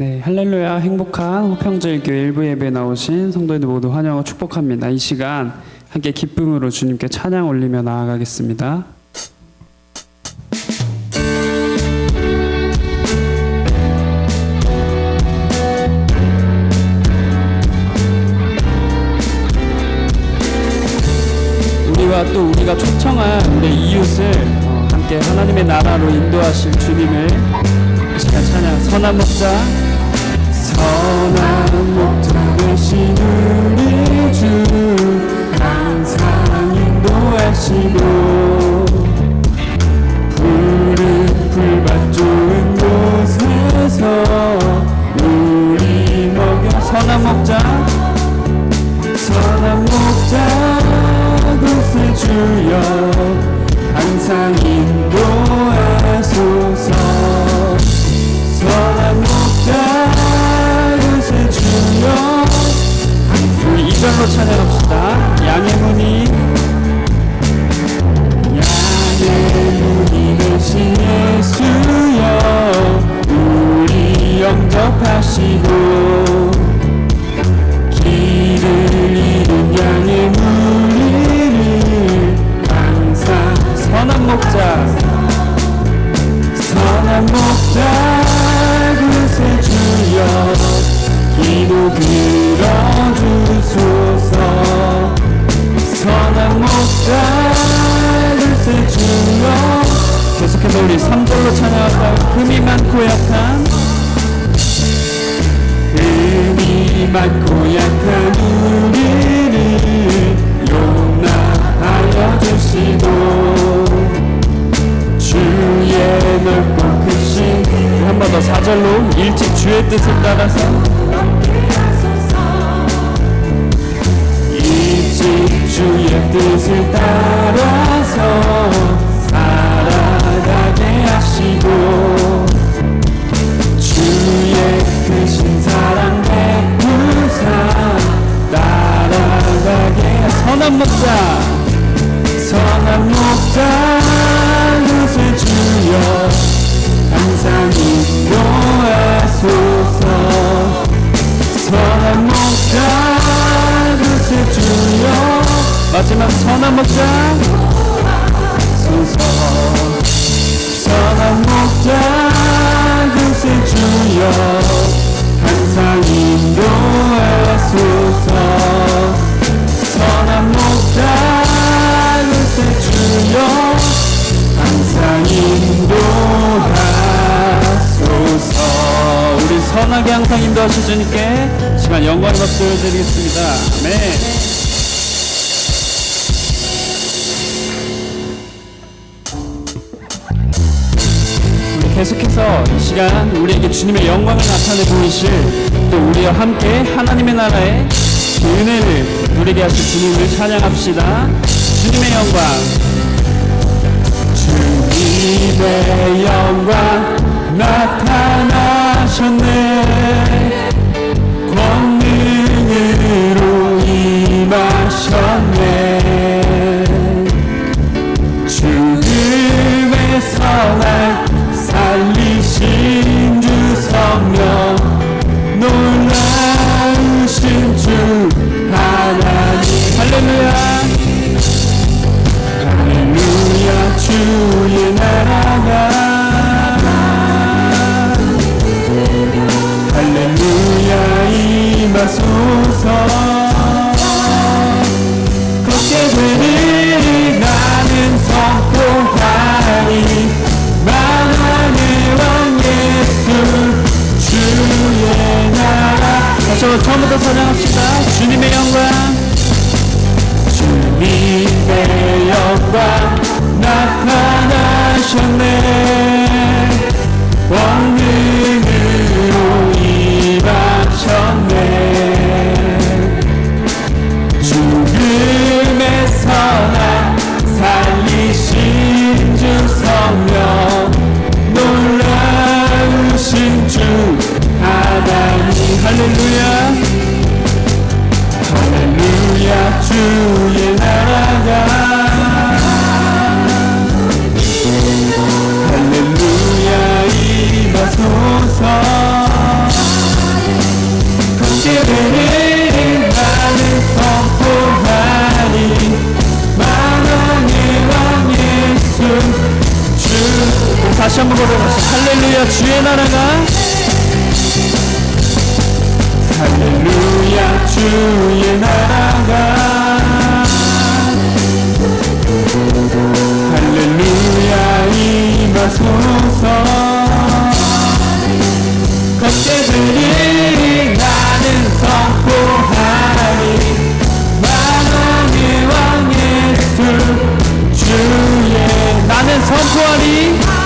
네, 할렐루야 행복한 호평제일교회 일부 예배에 나오신 성도님들 모두 환영하고 축복합니다. 이 시간 함께 기쁨으로 주님께 찬양 올리며 나아가겠습니다. 우리와 또 우리가 초청한 우리 이웃을 어, 함께 하나님의 나라로 인도하실 주님을 이 시간 찬양 선한 목자 선한 목자 되신 우리 주 항상 인도하시고 푸른 풀밭 좋은 곳에서 우리 먹여 선한 목자. 선한 목자. 곳을 주여 주의 뜻을 따라서 일찍 주의 뜻을 따라서 살아가게 하시고 주의 크신 사랑 베푸사 따라가게 선한 목자. 선한 목자 그새 주여 항상 인도하소서. 선한 목자 그새 주여. 마지막 선한 목자. 소서 선한 목자 그새 주여. 항상 인도하소서 인도하실 주님께 시간 영광 박수 드리겠습니다 아멘 계속해서 이 시간 우리에게 주님의 영광을 나타내 보이실 또 우리와 함께 하나님의 나라의 그 은혜를 누리게 하실 주님을 찬양합시다. 주님의 영광. 주님의 영광 나타나 셨네. 권능으로 임하셨네. 죽음에서 날 살리신 처음부터 찬양합시다. 주님의 영광. 주님의 영광. 나타나셨네 다시 한번 고백합시다. 할렐루야 주의 나라가. 할렐루야 주의 나라가. 할렐루야 임하소서. 겉개들이 나는 선포하리 만왕의 왕 예수 주의 나는 선포하리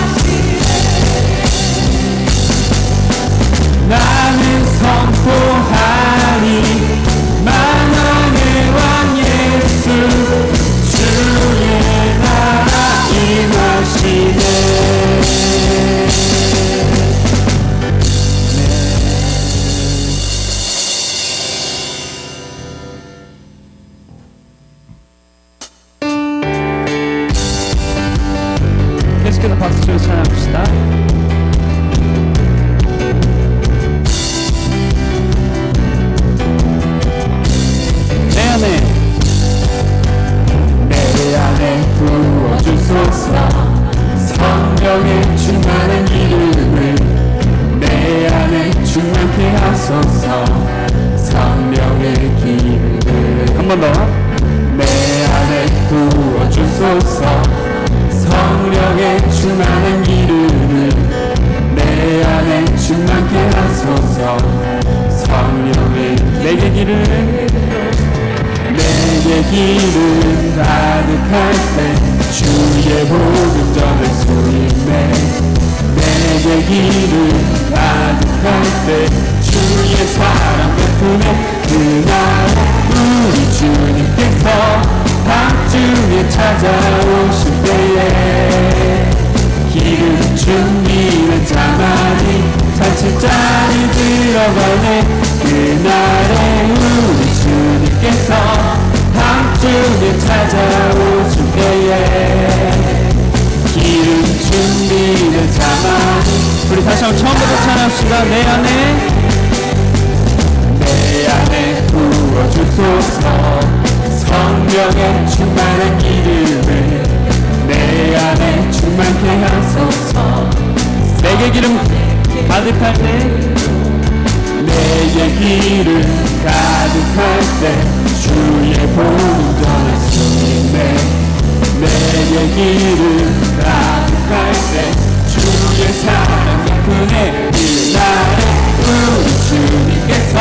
치며 찬양합시다. 찾아오실 때에 기름 준비는 자만이 잔치자리 들어가네. 그날에 우리 주님께서 밤중에 찾아오실 때에 기름 준비는 자만이 우리 다시 한번 처음부터 찬양합시다. 내 안에 내 안에 기름 가득할 때 내게 기름 가득할 때 주의 수 있네 내게 기름 가득할 때 주의 사랑 베푸네 그날에 우리 주님께서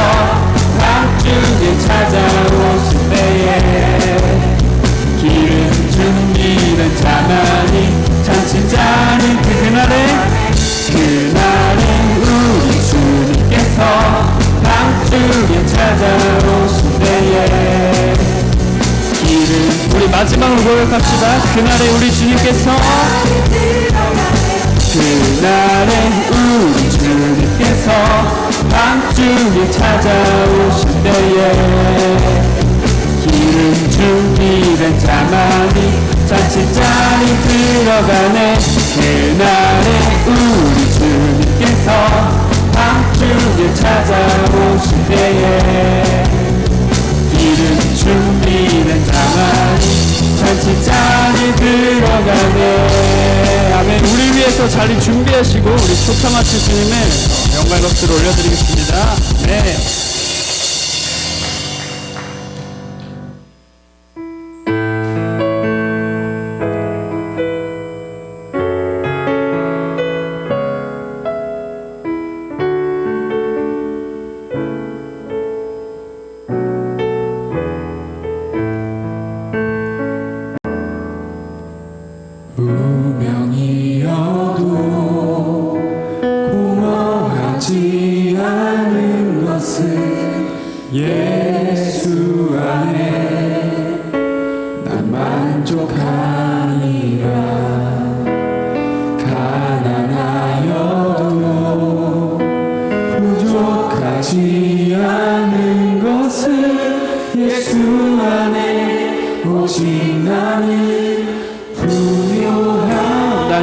밤중에 찾아오실 때에 기름 준비는 자만이 잔치자리 그날에 그날에 우리 주님께서 밤중에 찾아오실 때에 기름 우리 마지막으로 고백합시다. 그날에 우리 주님께서. 그날에 우리 주님께서 밤중에 찾아오실 때에 기름 준비된 자만이 잔치자리 들어가네. 그날에 우리 주님께서 밤중에 찾아오실 때에 기름 준비된 자만이 잔치자리 들어가네. 아멘. 우리 위해서 자리 준비하시고 우리 초청하신 주님의 영광 박수를 올려드리겠습니다. 네.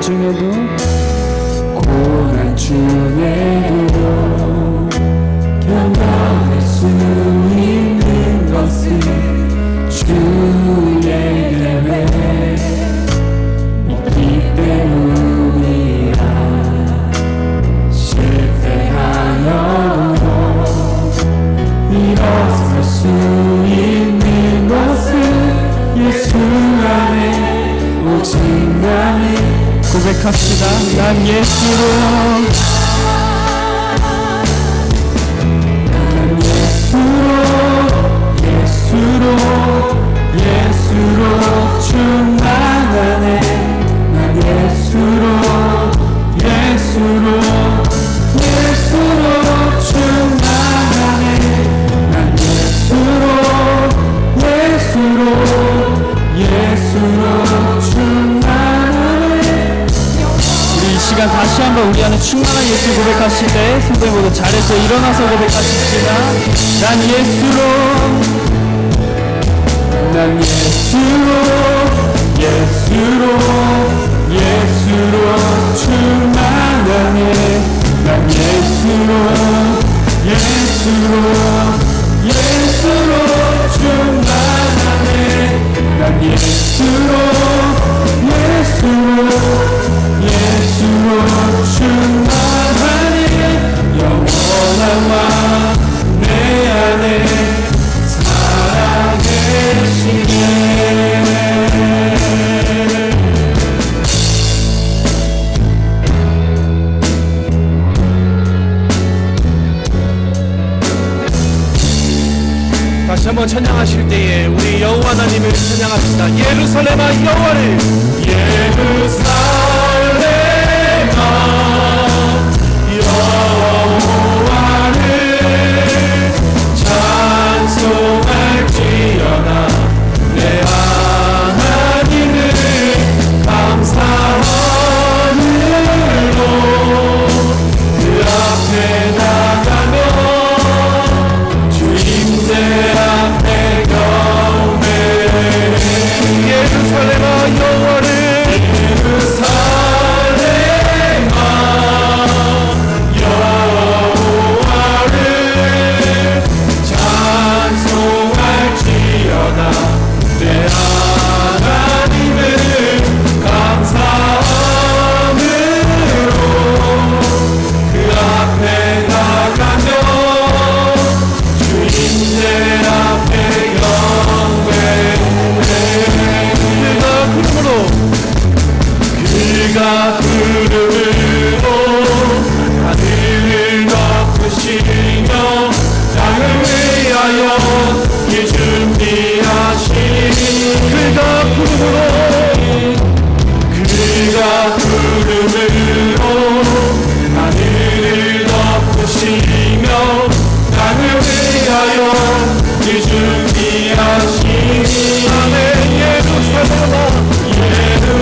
중에도 고난 중에도 견뎌낼 수 있는 것은 주의 계획 있기 때문이 고백합시다. 난 예수로 때 성도님 모두 잘해서 일어나서 고백하십시다. 난 예수로 난 예수로 예수로 예수로 충 한번 찬양하실 때에 우리 여호와 하나님을 찬양합시다. 예루살렘아 여호와를 예루살렘아 그가 구름으로 하늘을 덮으시며 땅을 위하여 이 준비하시니 아멘 예루살렘아 예루살렘아